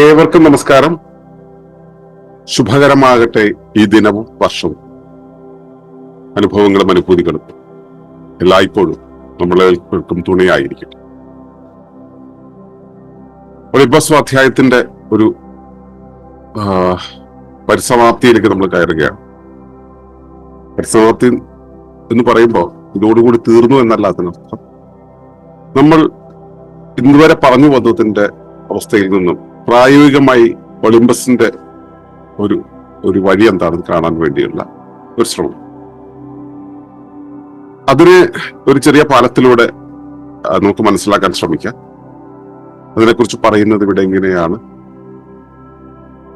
ഏവർക്കും നമസ്കാരം. ശുഭകരമാകട്ടെ ഈ ദിനവും വർഷവും. അനുഭവങ്ങളും അനുഭൂതികളും. എല്ലായ്പ്പോഴും നമ്മളേവർക്കും തുണയായിരിക്കും ഒളിമ്പസ് അധ്യായത്തിന്റെ ഒരു പരിസമാപ്തിയിലേക്ക് നമ്മൾ കയറുകയാണ്. പരിസമാപ്തി എന്ന് പറയുമ്പോൾ ഇതോടുകൂടി തീർന്നു എന്നല്ല അതിനർത്ഥം. നമ്മൾ ഇന്നുവരെ പറഞ്ഞു വന്നതിന്റെ അവസ്ഥയിൽ നിന്നും പ്രായോഗികമായി ഒളിമ്പസിന്റെ ഒരു ഒരു വഴി എന്താണെന്ന് കാണാൻ വേണ്ടിയുള്ള ഒരു ശ്രമം. അതിനെ ഒരു ചെറിയ പാലത്തിലൂടെ നമുക്ക് മനസ്സിലാക്കാൻ ശ്രമിക്കാം. അതിനെക്കുറിച്ച് പറയുന്നത് ഇവിടെ എങ്ങനെയാണ്?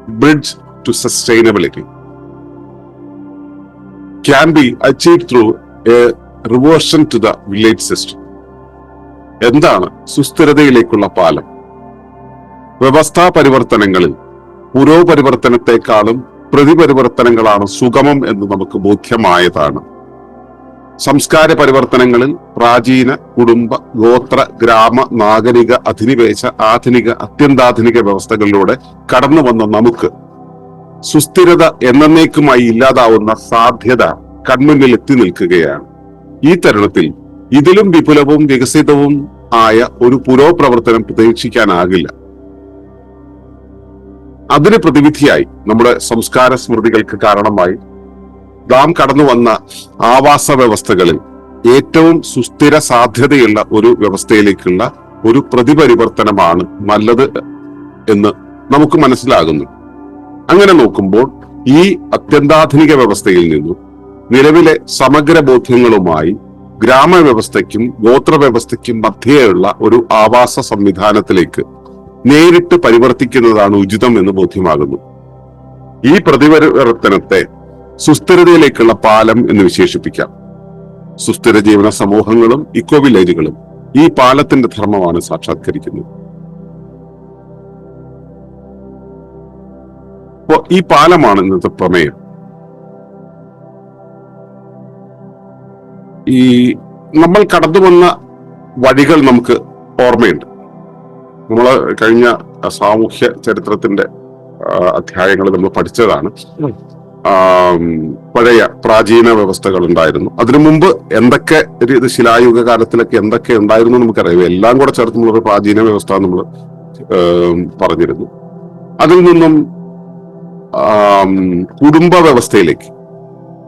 Bridge to sustainability can be achieve through a reversion to the village system എന്താണ് സുസ്ഥിരതയിലേക്കുള്ള പാലം? വ്യവസ്ഥാ പരിവർത്തനങ്ങളിൽ പുരോപരിവർത്തനത്തെക്കാളും പ്രതിപരിവർത്തനങ്ങളാണ് സുഗമം എന്ന് നമുക്ക് ബോധ്യമായതാണ്. സംസ്കാര പരിവർത്തനങ്ങളിൽ പ്രാചീന കുടുംബ ഗോത്ര ഗ്രാമ നാഗരിക അധിനിവേശ ആധുനിക അത്യന്താധുനിക വ്യവസ്ഥകളിലൂടെ കടന്നു വന്ന നമുക്ക് സുസ്ഥിരത എന്നേക്കുമായി ഇല്ലാതാവുന്ന സാധ്യത കൺമുന്നിൽ എത്തി നിൽക്കുകയാണ്. ഈ തരുണത്തിൽ ഇതിലും വിപുലവും വികസിതവും ആയ ഒരു പുരോപ്രവർത്തനം പ്രതീക്ഷിക്കാനാകില്ല. അതിന് പ്രതിവിധിയായി നമ്മുടെ സംസ്കാര സ്മൃതികൾക്ക് കാരണമായി നാം കടന്നു വന്ന ആവാസ വ്യവസ്ഥകളിൽ ഏറ്റവും സുസ്ഥിര സാധ്യതയുള്ള ഒരു വ്യവസ്ഥയിലേക്കുള്ള ഒരു പ്രതിപരിവർത്തനമാണ് നല്ലത് എന്ന് നമുക്ക് മനസ്സിലാകുന്നു. അങ്ങനെ നോക്കുമ്പോൾ ഈ അത്യന്താധുനിക വ്യവസ്ഥയിൽ നിന്നും നിലവിലെ സമഗ്ര ബോധ്യങ്ങളുമായി ഗ്രാമവ്യവസ്ഥയ്ക്കും ഗോത്രവ്യവസ്ഥയ്ക്കും മധ്യേയുള്ള ഒരു ആവാസ സംവിധാനത്തിലേക്ക് നേരിട്ട് പരിവർത്തിക്കുന്നതാണ് ഉചിതം എന്ന് ബോധ്യമാകുന്നു. ഈ പ്രതിപരിവർത്തനത്തെ സുസ്ഥിരതയിലേക്കുള്ള പാലം എന്ന് വിശേഷിപ്പിക്കാം. സുസ്ഥിര ജീവന സമൂഹങ്ങളും ഇക്കോ വില്ലേജുകളും ഈ പാലത്തിന്റെ ധർമ്മമാണ് സാക്ഷാത്കരിക്കുന്നത്. ഈ പാലമാണ് ഇന്നത്തെ പ്രമേയം. ഈ നമ്മൾ കടന്നു വന്ന വഴികൾ നമുക്ക് ഓർമ്മയുണ്ട്. നമ്മൾ കഴിഞ്ഞ സാമൂഹ്യ ചരിത്രത്തിന്റെ അധ്യായങ്ങൾ നമ്മൾ പഠിച്ചതാണ്. പഴയ പ്രാചീന വ്യവസ്ഥകൾ ഉണ്ടായിരുന്നു അതിനു മുമ്പ് എന്തൊക്കെ ഒരു ഇത് ശിലായുഗ കാലത്തിലൊക്കെ എന്തൊക്കെ ഉണ്ടായിരുന്നു നമുക്കറിയാം. എല്ലാം കൂടെ ചേർത്ത് നമ്മളൊരു പ്രാചീന വ്യവസ്ഥ നമ്മൾ പറഞ്ഞിരുന്നു. അതിൽ നിന്നും കുടുംബ വ്യവസ്ഥയിലേക്ക്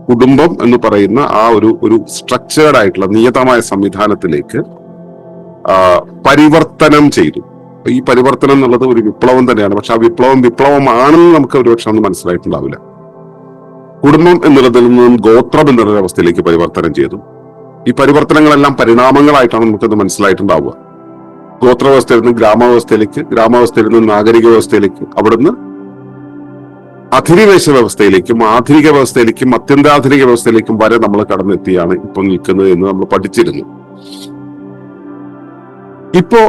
കുടുംബം എന്ന് പറയുന്ന ആ ഒരു ഒരു സ്ട്രക്ചേർഡ് ആയിട്ടുള്ള നിയതമായ സംവിധാനത്തിലേക്ക് പരിവർത്തനം ചെയ്തു. ഈ പരിവർത്തനം എന്നുള്ളത് ഒരു വിപ്ലവം തന്നെയാണ്. പക്ഷെ ആ വിപ്ലവം വിപ്ലവമാണെന്ന് നമുക്ക് ഒരുപക്ഷെ അന്ന് മനസ്സിലായിട്ടുണ്ടാവില്ല. കുടുംബം എന്നുള്ളതിൽ നിന്നും ഗോത്രം എന്നുള്ള അവസ്ഥയിലേക്ക് പരിവർത്തനം ചെയ്തു. ഈ പരിവർത്തനങ്ങളെല്ലാം പരിണാമങ്ങളായിട്ടാണ് നമുക്കത് മനസ്സിലായിട്ടുണ്ടാവുക. ഗോത്രവ്യവസ്ഥയിൽ നിന്ന് ഗ്രാമാവസ്ഥയിലേക്ക് ഗ്രാമാവസ്ഥയിൽ നിന്ന് നാഗരിക വ്യവസ്ഥയിലേക്ക് അവിടുന്ന് അധിനിവേശ വ്യവസ്ഥയിലേക്കും ആധുനിക വ്യവസ്ഥയിലേക്കും അത്യന്താധുനിക വ്യവസ്ഥയിലേക്കും വരെ നമ്മൾ കടന്നെത്തിയാണ് ഇപ്പൊ നിൽക്കുന്നത് എന്ന് നമ്മൾ പഠിച്ചിരുന്നു. ഇപ്പോ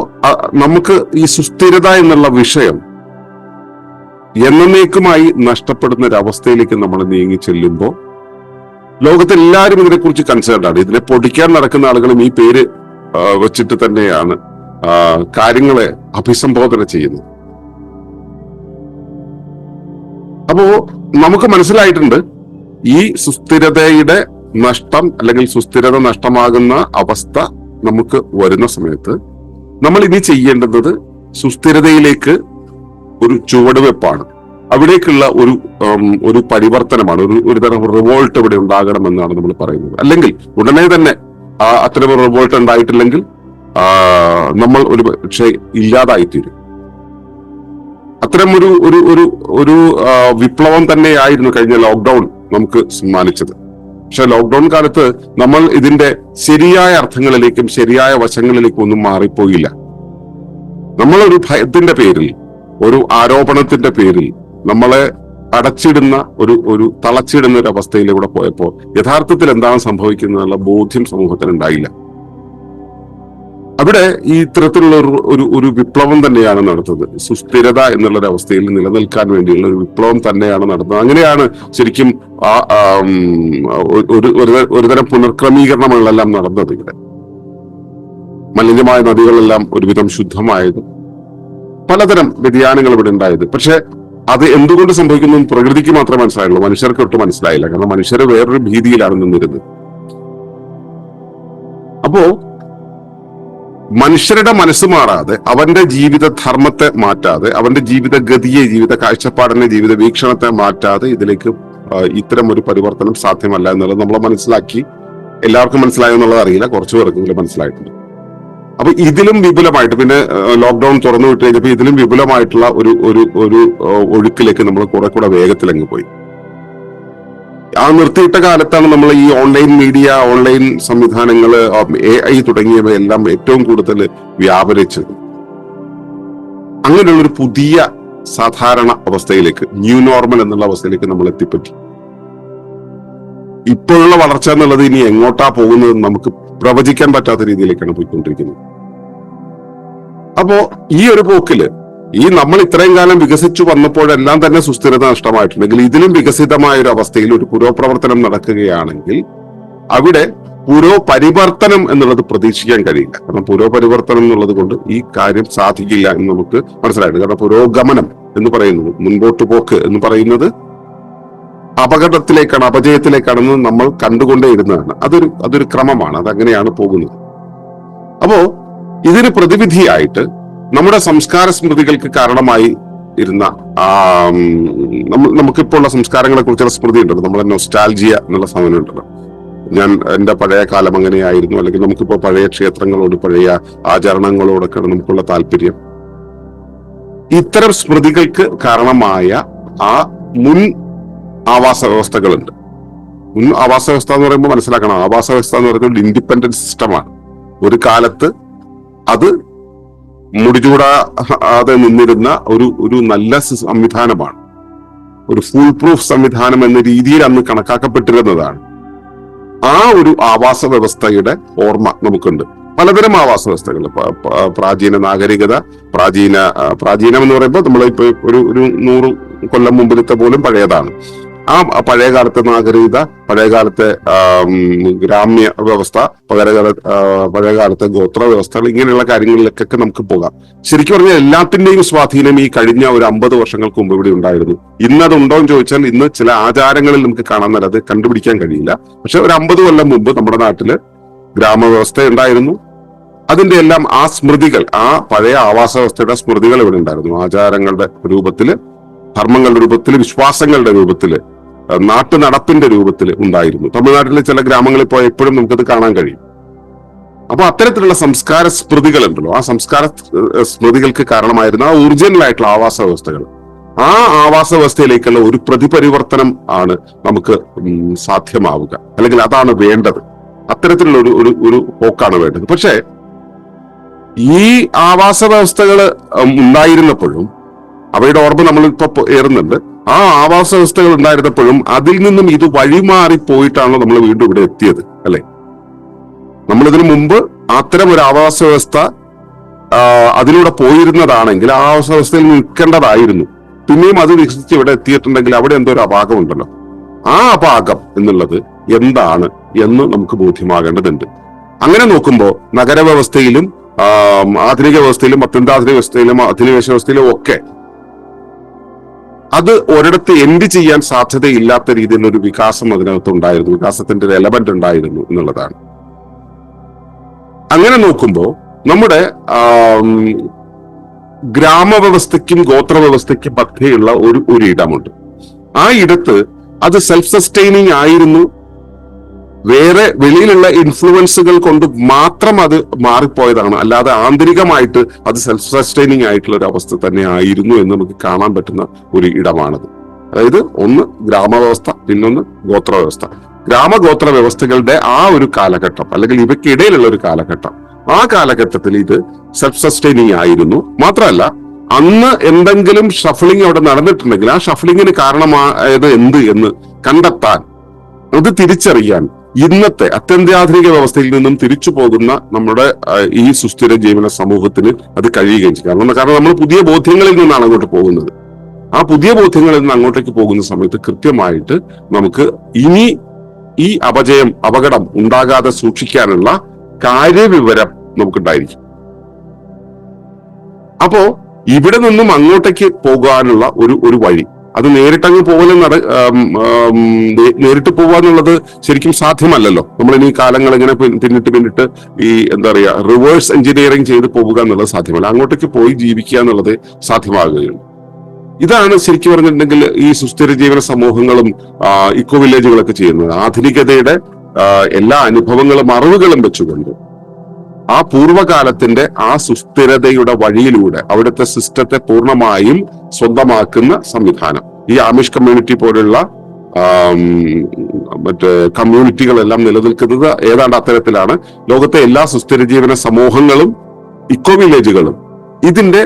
നമുക്ക് ഈ സുസ്ഥിരത എന്നുള്ള വിഷയം എന്നേക്കുമായി നഷ്ടപ്പെടുന്ന ഒരു അവസ്ഥയിലേക്ക് നമ്മൾ നീങ്ങി ചെല്ലുമ്പോൾ ലോകത്തെ എല്ലാവരും ഇതിനെക്കുറിച്ച് കൺസേൺഡ് ആണ്. ഇതിനെ പൊടിക്കാൻ നടക്കുന്ന ആളുകളും ഈ പേര് വെച്ചിട്ട് തന്നെയാണ് കാര്യങ്ങളെ അഭിസംബോധന ചെയ്യുന്നത്. അപ്പോ നമുക്ക് മനസ്സിലായിട്ടുണ്ട് ഈ സുസ്ഥിരതയുടെ നഷ്ടം അല്ലെങ്കിൽ സുസ്ഥിരത നഷ്ടമാകുന്ന അവസ്ഥ നമുക്ക് വരുന്ന സമയത്ത് നമ്മൾ ഇനി ചെയ്യേണ്ടുന്നത് സുസ്ഥിരതയിലേക്ക് ഒരു ചുവടുവെപ്പാണ്. അവിടേക്കുള്ള ഒരു ഒരു പരിവർത്തനമാണ്. ഒരു ഒരു തരം റിവോൾട്ട് ഇവിടെ ഉണ്ടാകണം എന്നാണ് നമ്മൾ പറയുന്നത്. അല്ലെങ്കിൽ ഉടനെ തന്നെ അത്തരം റിവോൾട്ട് ഉണ്ടായിട്ടില്ലെങ്കിൽ നമ്മൾ ഒരു പക്ഷേ ഇല്ലാതായിത്തീരും. അത്തരം ഒരു ഒരു ഒരു വിപ്ലവം തന്നെയായിരുന്നു കഴിഞ്ഞ ലോക്ക്ഡൌൺ നമുക്ക് സമ്മാനിച്ചത്. പക്ഷെ ലോക്ക്ഡൌൺ കാലത്ത് നമ്മൾ ഇതിന്റെ ശരിയായ അർത്ഥങ്ങളിലേക്കും ശരിയായ വശങ്ങളിലേക്കും ഒന്നും മാറിപ്പോയില്ല. നമ്മൾ ഒരു ഭയത്തിന്റെ പേരിൽ ഒരു ആരോപണത്തിന്റെ പേരിൽ നമ്മളെ അടച്ചിടുന്ന ഒരു ഒരു തളച്ചിടുന്ന ഒരു അവസ്ഥയിലൂടെ പോയപ്പോൾ യഥാർത്ഥത്തിൽ എന്താണ് സംഭവിക്കുന്നതെന്നുള്ള ബോധ്യം സമൂഹത്തിന് ഉണ്ടായില്ല അവിടെ ഈ ഇത്തരത്തിലുള്ള ഒരു ഒരു വിപ്ലവം തന്നെയാണ് നടത്തുന്നത്. സുസ്ഥിരത എന്നുള്ള ഒരു അവസ്ഥയിൽ നിലനിൽക്കാൻ വേണ്ടിയുള്ള ഒരു വിപ്ലവം തന്നെയാണ് നടത്തുന്നത്. അങ്ങനെയാണ് ശരിക്കും ആ ഒരു ഒരുതരം പുനർക്രമീകരണങ്ങളെല്ലാം നടന്നത് ഇവിടെ. മലിനമായ നദികളെല്ലാം ഒരുവിധം ശുദ്ധമായതും. പലതരം വ്യതിയാനങ്ങൾ ഇവിടെ ഉണ്ടായത്. പക്ഷെ അത് എന്തുകൊണ്ട് സംഭവിക്കുന്നു പ്രകൃതിക്ക് മാത്രമേ മനസ്സിലായുള്ളൂ. മനുഷ്യർക്ക് ഒട്ടും മനസ്സിലായില്ല. കാരണം മനുഷ്യർ വേറൊരു ഭീതിയിലാണ് നിന്നിരുന്നത്. അപ്പോ മനുഷ്യരുടെ മനസ്സ് മാറാതെ അവന്റെ ജീവിത ധർമ്മത്തെ മാറ്റാതെ അവന്റെ ജീവിത ഗതിയെ ജീവിത കാഴ്ചപ്പാടിനെ ജീവിത വീക്ഷണത്തെ മാറ്റാതെ ഇതിലേക്ക് ഇത്തരം ഒരു പരിവർത്തനം സാധ്യമല്ല എന്നുള്ളത് നമ്മൾ മനസ്സിലാക്കി എല്ലാവർക്കും മനസ്സിലായോ എന്നുള്ളത് അറിയില്ല. കുറച്ചു പേർക്കെങ്കിലും മനസ്സിലായിട്ടുണ്ട്. അപ്പൊ ഇതിലും വിപുലമായിട്ട് പിന്നെ ലോക്ക്ഡൌൺ തുറന്നു വിട്ട് കഴിഞ്ഞപ്പോൾ ഇതിലും വിപുലമായിട്ടുള്ള ഒരു ഒരു ഒരു ഒഴുക്കിലേക്ക് നമ്മൾ കുറെ കൂടെ വേഗത്തിലങ്ങ് പോയി. ആ നിർത്തിയിട്ട കാലത്താണ് നമ്മൾ ഈ ഓൺലൈൻ മീഡിയ ഓൺലൈൻ സംവിധാനങ്ങൾ എ ഐ തുടങ്ങിയവയെല്ലാം ഏറ്റവും കൂടുതൽ വ്യാപരിച്ചത്. അങ്ങനെയുള്ളൊരു പുതിയ സാധാരണ അവസ്ഥയിലേക്ക് ന്യൂ നോർമൽ എന്നുള്ള അവസ്ഥയിലേക്ക് നമ്മൾ എത്തിപ്പറ്റി ഇപ്പോഴുള്ള വളർച്ച എന്നുള്ളത് ഇനി എങ്ങോട്ടാ പോകുന്നത് നമുക്ക് പ്രവചിക്കാൻ പറ്റാത്ത രീതിയിലേക്കാണ് പോയിക്കൊണ്ടിരിക്കുന്നത്. അപ്പോ ഈ ഒരു പോക്കിൽ ഈ നമ്മൾ ഇത്രയും കാലം വികസിച്ചു വന്നപ്പോഴെല്ലാം തന്നെ സുസ്ഥിരത നഷ്ടമായിട്ടുണ്ടെങ്കിൽ ഇതിലും വികസിതമായ ഒരു അവസ്ഥയിൽ ഒരു പുരോപ്രവർത്തനം നടക്കുകയാണെങ്കിൽ അവിടെ പുരോപരിവർത്തനം എന്നുള്ളത് പ്രതീക്ഷിക്കാൻ കഴിയില്ല. കാരണം പുരോപരിവർത്തനം എന്നുള്ളത് കൊണ്ട് ഈ കാര്യം സാധിക്കില്ല എന്ന് നമുക്ക് മനസ്സിലായിട്ടുണ്ട്. കാരണം പുരോഗമനം എന്ന് പറയുന്നത് മുൻപോട്ട് പോക്ക് എന്ന് പറയുന്നത് അപകടത്തിലേക്കാണ് അപജയത്തിലേക്കാണെന്ന് നമ്മൾ കണ്ടുകൊണ്ടേയിരുന്നതാണ്. അതൊരു അതൊരു ക്രമമാണ്. അതങ്ങനെയാണ് പോകുന്നത്. അപ്പോ ഇതിന് പ്രതിവിധിയായിട്ട് നമ്മുടെ സംസ്കാര സ്മൃതികൾക്ക് കാരണമായി ഇരുന്ന നമുക്കിപ്പോൾ ഉള്ള സംസ്കാരങ്ങളെ കുറിച്ചുള്ള സ്മൃതി ഉണ്ടല്ലോ. നമ്മളെ നൊസ്റ്റാൽജിയ എന്നുള്ള സാധനം ഉണ്ടല്ലോ. ഞാൻ എന്റെ പഴയ കാലം അങ്ങനെയായിരുന്നു. അല്ലെങ്കിൽ നമുക്കിപ്പോ പഴയ ക്ഷേത്രങ്ങളോട് പഴയ ആചരണങ്ങളോടൊക്കെയാണ് നമുക്കുള്ള താല്പര്യം. ഇത്തരം സ്മൃതികൾക്ക് കാരണമായ ആ മുൻ ആവാസ വ്യവസ്ഥകളുണ്ട്. മുൻ ആവാസ വ്യവസ്ഥ എന്ന് പറയുമ്പോൾ മനസ്സിലാക്കണം. ആവാസ വ്യവസ്ഥ എന്ന് പറയുന്നത് ഇൻഡിപെൻഡന്റ് സിസ്റ്റമാണ് ഒരു കാലത്ത് അത് മുടിചൂടാതെ നിന്നിരുന്ന ഒരു ഒരു നല്ല സംവിധാനമാണ്. ഒരു ഫുൾ പ്രൂഫ് സംവിധാനം എന്ന രീതിയിൽ അന്ന് കണക്കാക്കപ്പെട്ടിരുന്നതാണ്. ആ ഒരു ആവാസ വ്യവസ്ഥയുടെ ഓർമ്മ നമുക്കുണ്ട്. പലതരം ആവാസ വ്യവസ്ഥകൾ. പ്രാചീന നാഗരികത പ്രാചീന പ്രാചീനം എന്ന് പറയുമ്പോൾ നമ്മൾ ഇപ്പൊ ഒരു ഒരു നൂറ് കൊല്ലം മുമ്പിലത്തെ പോലും പഴയതാണ്. ആ പഴയകാലത്തെ നാഗരികത പഴയ കാലത്തെ ആം, ഗ്രാമ്യ വ്യവസ്ഥ പഴയകാല പഴയകാലത്തെ പഴയ കാലത്തെ ഗോത്ര വ്യവസ്ഥകൾ ഇങ്ങനെയുള്ള കാര്യങ്ങളിലേക്കൊക്കെ നമുക്ക് പോകാം. ശരിക്കും പറഞ്ഞാൽ എല്ലാത്തിന്റെയും സ്വാധീനം ഈ കഴിഞ്ഞ ഒരു അമ്പത് വർഷങ്ങൾക്ക് മുമ്പ് ഇവിടെ ഉണ്ടായിരുന്നു. ഇന്ന് ഉണ്ടോ എന്ന് ചോദിച്ചാൽ ഇന്ന് ചില ആചാരങ്ങളിൽ നമുക്ക് കാണാൻ നല്ലത് കണ്ടുപിടിക്കാൻ കഴിയില്ല. പക്ഷെ ഒരു അമ്പത് കൊല്ലം മുമ്പ് നമ്മുടെ നാട്ടിൽ ഗ്രാമവ്യവസ്ഥ ഉണ്ടായിരുന്നു. അതിന്റെ എല്ലാം ആ സ്മൃതികൾ ആ പഴയ ആവാസ വ്യവസ്ഥയുടെ സ്മൃതികൾ ഇവിടെ ഉണ്ടായിരുന്നു. ആചാരങ്ങളുടെ രൂപത്തിൽ ധർമ്മങ്ങളുടെ രൂപത്തിൽ വിശ്വാസങ്ങളുടെ രൂപത്തിൽ നാട്ടു നടപ്പിന്റെ രൂപത്തിൽ ഉണ്ടായിരുന്നു. തമിഴ്നാട്ടിലെ ചില ഗ്രാമങ്ങളിൽ പോയ എപ്പോഴും നമുക്കത് കാണാൻ കഴിയും. അപ്പൊ അത്തരത്തിലുള്ള സംസ്കാര സ്മൃതികൾ ഉണ്ടല്ലോ ആ സംസ്കാര സ്മൃതികൾക്ക് കാരണമായിരുന്ന ആ ഒറിജിനൽ ആയിട്ടുള്ള ആവാസ വ്യവസ്ഥകൾ ആ ആവാസ വ്യവസ്ഥയിലേക്കുള്ള ഒരു പ്രതിപരിവർത്തനം ആണ് നമുക്ക് സാധ്യമാവുക. അല്ലെങ്കിൽ അതാണ് വേണ്ടത്. അത്തരത്തിലുള്ള ഒരു ഒരു ഒരു പോക്കാണ് വേണ്ടത്. പക്ഷേ ഈ ആവാസ വ്യവസ്ഥകൾ ഉണ്ടായിരുന്നപ്പോഴും അവയുടെ ഓർമ്മ നമ്മളിപ്പോ ഏറുന്നുണ്ട്. ആ ആവാസ വ്യവസ്ഥകൾ ഉണ്ടായിരുന്നപ്പോഴും അതിൽ നിന്നും ഇത് വഴിമാറി പോയിട്ടാണ് നമ്മൾ വീണ്ടും ഇവിടെ എത്തിയത് അല്ലെ? നമ്മൾ ഇതിനു മുമ്പ് അത്തരം ഒരു ആവാസ വ്യവസ്ഥ അതിലൂടെ പോയിരുന്നതാണെങ്കിൽ ആ ആവാസ വ്യവസ്ഥയിൽ നിൽക്കേണ്ടതായിരുന്നു. പിന്നെയും അത് വികസിച്ച് ഇവിടെ എത്തിയിട്ടുണ്ടെങ്കിൽ അവിടെ എന്തോ ഒരു അപാകമുണ്ടല്ലോ. ആ അപാകം എന്നുള്ളത് എന്താണ് എന്ന് നമുക്ക് ബോധ്യമാകേണ്ടതുണ്ട്. അങ്ങനെ നോക്കുമ്പോൾ നഗരവ്യവസ്ഥയിലും ആധുനിക വ്യവസ്ഥയിലും അത്യന്താധുനിക വ്യവസ്ഥയിലും അധിനിവേശ വ്യവസ്ഥയിലും ഒക്കെ അത് ഒരിടത്ത് എൻഡ് ചെയ്യാൻ സാധ്യതയില്ലാത്ത രീതിയിൽ ഒരു വികാസം അതിനകത്ത് ഉണ്ടായിരുന്നു വികാസത്തിന്റെ ഒരു എലമെന്റ് ഉണ്ടായിരുന്നു എന്നുള്ളതാണ്. അങ്ങനെ നോക്കുമ്പോൾ നമ്മുടെ ഗ്രാമവ്യവസ്ഥയ്ക്കും ഗോത്രവ്യവസ്ഥയ്ക്കും മധ്യയുള്ള ഒരു ഒരു ഇടമുണ്ട്. ആ ഇടത്ത് അത് സെൽഫ് സസ്റ്റൈനിങ് ആയിരുന്നു. വേറെ വെളിയിലുള്ള ഇൻഫ്ലുവൻസുകൾ കൊണ്ട് മാത്രം അത് മാറിപ്പോയതാണ്. അല്ലാതെ ആന്തരികമായിട്ട് അത് സെൽഫ് സസ്റ്റൈനിങ് ആയിട്ടുള്ള ഒരു അവസ്ഥ തന്നെ ആയിരുന്നു എന്ന് നമുക്ക് കാണാൻ പറ്റുന്ന ഒരു ഇടമാണത്. അതായത് ഒന്ന് ഗ്രാമവ്യവസ്ഥ പിന്നൊന്ന് ഗോത്രവ്യവസ്ഥ. ഗ്രാമഗോത്ര വ്യവസ്ഥകളുടെ ആ ഒരു കാലഘട്ടം അല്ലെങ്കിൽ ഇവയ്ക്കിടയിലുള്ള ഒരു കാലഘട്ടം ആ കാലഘട്ടത്തിൽ ഇത് സെൽഫ് സസ്റ്റൈനിങ് ആയിരുന്നു. മാത്രമല്ല അന്ന് എന്തെങ്കിലും ഷഫ്ലിംഗ് അവിടെ നടന്നിട്ടുണ്ടെങ്കിൽ ആ ഷഫ്ലിങ്ങിന് കാരണമായത് എന്ത് എന്ന് കണ്ടെത്താൻ അത് തിരിച്ചറിയാൻ ഇന്നത്തെ അത്യന്താധുനിക വ്യവസ്ഥയിൽ നിന്നും തിരിച്ചു പോകുന്ന നമ്മുടെ ഈ സുസ്ഥിര ജീവന സമൂഹത്തിന് അത് കഴിയുകയും ചെയ്യും. കാരണം കാരണം നമ്മൾ പുതിയ ബോധ്യങ്ങളിൽ നിന്നാണ് അങ്ങോട്ട് പോകുന്നത്. ആ പുതിയ ബോധ്യങ്ങളിൽ നിന്ന് അങ്ങോട്ടേക്ക് പോകുന്ന സമയത്ത് കൃത്യമായിട്ട് നമുക്ക് ഇനി ഈ അപജയം അപകടം ഉണ്ടാകാതെ സൂക്ഷിക്കാനുള്ള കാര്യവിവരം നമുക്കുണ്ടായിരിക്കും. അപ്പോ ഇവിടെ നിന്നും അങ്ങോട്ടേക്ക് പോകാനുള്ള ഒരു ഒരു വഴി അത് നേരിട്ടങ്ങ് പോകലും നട നേരിട്ട് പോവാന്നുള്ളത് ശരിക്കും സാധ്യമല്ലല്ലോ. നമ്മൾ ഇനി കാലങ്ങൾ ഇങ്ങനെ പിന്നിട്ട് പിന്നിട്ട് ഈ എന്താ പറയാ റിവേഴ്സ് എഞ്ചിനീയറിംഗ് ചെയ്ത് പോവുക എന്നുള്ളത് സാധ്യമല്ല. അങ്ങോട്ടേക്ക് പോയി ജീവിക്കുക എന്നുള്ളത് സാധ്യമാകുകയുള്ളൂ. ഇതാണ് ശരിക്കും പറഞ്ഞിട്ടുണ്ടെങ്കിൽ ഈ സുസ്ഥിര ജീവന സമൂഹങ്ങളും ഇക്കോ വില്ലേജുകളൊക്കെ ചെയ്യുന്നത്. ആധുനികതയുടെ എല്ലാ അനുഭവങ്ങളും അറിവുകളും വെച്ചുകൊണ്ട് ആ പൂർവകാലത്തിന്റെ ആ സുസ്ഥിരതയുടെ വഴിയിലൂടെ അവിടുത്തെ സിസ്റ്റത്തെ പൂർണമായും സ്വന്തമാക്കുന്ന സംവിധാനം. ഈ ആമിഷ് കമ്മ്യൂണിറ്റി പോലുള്ള മറ്റേ കമ്മ്യൂണിറ്റികളെല്ലാം നിലനിൽക്കുന്നത് ഏതാണ്ട് അത്തരത്തിലാണ്. ലോകത്തെ എല്ലാ സുസ്ഥിര ജീവന സമൂഹങ്ങളും ഇക്കോ വില്ലേജുകളും ഇതിന്റെ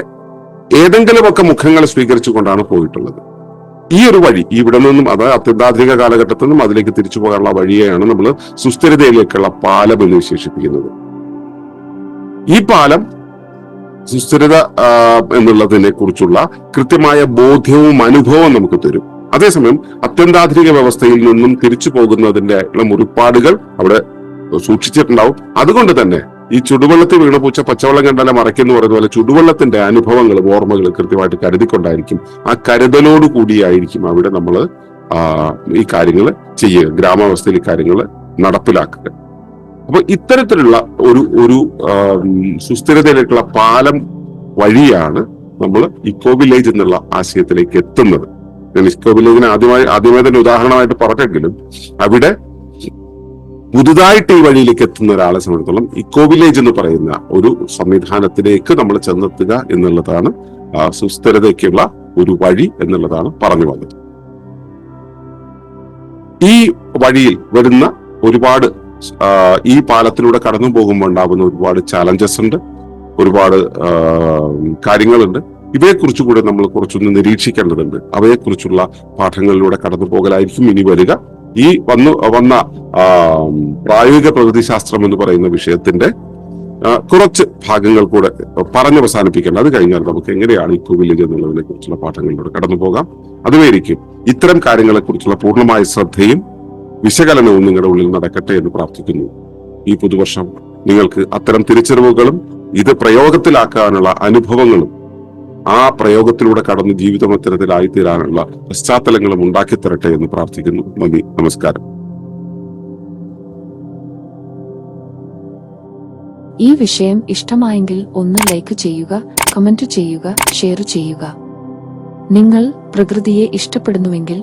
ഏതെങ്കിലുമൊക്കെ മുഖങ്ങൾ സ്വീകരിച്ചുകൊണ്ടാണ് പോയിട്ടുള്ളത്. ഈ ഒരു വഴി ഇവിടെ നിന്നും അത് അത്യന്താധുനിക കാലഘട്ടത്തിൽ നിന്നും അതിലേക്ക് തിരിച്ചു പോകാനുള്ള വഴിയെയാണ് നമ്മൾ സുസ്ഥിരതയിലേക്കുള്ള പാലം എന്ന് വിശേഷിപ്പിക്കുന്നത്. ഈ പാലം സുസ്ഥിരത എന്നുള്ളതിനെ കുറിച്ചുള്ള കൃത്യമായ ബോധ്യവും അനുഭവവും നമുക്ക് തരും. അതേസമയം അത്യന്താധുനിക വ്യവസ്ഥയിൽ നിന്നും തിരിച്ചു പോകുന്നതിന്റെ മുറിപ്പാടുകൾ അവിടെ സൂക്ഷിച്ചിട്ടുണ്ടാവും. അതുകൊണ്ട് തന്നെ ഈ ചുടുവെള്ളത്തിൽ വീണ പൂച്ച പച്ചവെള്ളം കണ്ടാലും മറയ്ക്കെന്ന് പറയുന്ന പോലെ ചുടുവെള്ളത്തിന്റെ അനുഭവങ്ങളും ഓർമ്മകളും കൃത്യമായിട്ട് കരുതിക്കൊണ്ടായിരിക്കും. ആ കരുതലോട് കൂടിയായിരിക്കും അവിടെ നമ്മൾ ഈ കാര്യങ്ങൾ ചെയ്യുക ഗ്രാമാവസ്ഥയിൽ ഈ കാര്യങ്ങൾ നടപ്പിലാക്കുക. അപ്പൊ ഇത്തരത്തിലുള്ള ഒരു ഒരു സുസ്ഥിരതയിലേക്കുള്ള പാലം വഴിയാണ് നമ്മൾ ഇക്കോ വില്ലേജ് എന്നുള്ള ആശയത്തിലേക്ക് എത്തുന്നത്. ഞാൻ ഇക്കോ വില്ലേജിന് ആദ്യമായി ആദ്യമായി തന്നെ ഉദാഹരണമായിട്ട് പറഞ്ഞെങ്കിലും അവിടെ പുതുതായിട്ട് ഈ വഴിയിലേക്ക് എത്തുന്ന ഒരാളെ സംബന്ധിച്ചിടത്തോളം ഇക്കോ വില്ലേജ് എന്ന് പറയുന്ന ഒരു സംവിധാനത്തിലേക്ക് നമ്മൾ ചെന്നെത്തുക എന്നുള്ളതാണ് സുസ്ഥിരതയ്ക്കുള്ള ഒരു വഴി എന്നുള്ളതാണ് പറഞ്ഞു വന്നത്. ഈ വഴിയിൽ വരുന്ന ഒരുപാട് ഈ പാലത്തിലൂടെ കടന്നു പോകുമ്പോൾ ഉണ്ടാകുന്ന ഒരുപാട് ചാലഞ്ചസ് ഉണ്ട്. ഒരുപാട് കാര്യങ്ങളുണ്ട്. ഇവയെക്കുറിച്ച് കൂടെ നമ്മൾ കുറച്ചൊന്ന് നിരീക്ഷിക്കേണ്ടതുണ്ട്. അവയെക്കുറിച്ചുള്ള പാഠങ്ങളിലൂടെ കടന്നു പോകലായിരിക്കും ഇനി വരിക. ഈ വന്നു വന്ന പ്രായോഗിക പ്രകൃതിശാസ്ത്രം എന്ന് പറയുന്ന വിഷയത്തിന്റെ കുറച്ച് ഭാഗങ്ങൾ കൂടെ പറഞ്ഞ് അവസാനിപ്പിക്കേണ്ട അത് കഴിഞ്ഞാൽ നമുക്ക് എങ്ങനെയാണ് ഈ വില്ലേജ് എന്നുള്ളതിനെ കുറിച്ചുള്ള പാഠങ്ങളിലൂടെ കടന്നു പോകാം. അതുമായിരിക്കും ഇത്തരം കാര്യങ്ങളെ കുറിച്ചുള്ള പൂർണമായ ശ്രദ്ധയും വിശകലനവും നിങ്ങളുടെ ഉള്ളിൽ നടക്കട്ടെ എന്ന് പ്രാർത്ഥിക്കുന്നു. ഈ പുതുവർഷം നിങ്ങൾക്ക് അത്തരം തിരിച്ചറിവുകളും ഇത് പ്രയോഗത്തിലാക്കാനുള്ള അനുഭവങ്ങളും ആ പ്രയോഗത്തിലൂടെ കടന്ന് ജീവിതം അത്തരത്തിലായിത്തീരാനുള്ള പശ്ചാത്തലങ്ങളും ഉണ്ടാക്കി തരട്ടെ എന്ന് പ്രാർത്ഥിക്കുന്നു. നന്ദി. നമസ്കാരം. ഈ വിഷയം ഇഷ്ടമായെങ്കിൽ ഒന്ന് ലൈക്ക് ചെയ്യുക കമന്റ് ചെയ്യുക ഷെയർ ചെയ്യുക. നിങ്ങൾ പ്രകൃതിയെ ഇഷ്ടപ്പെടുന്നുവെങ്കിൽ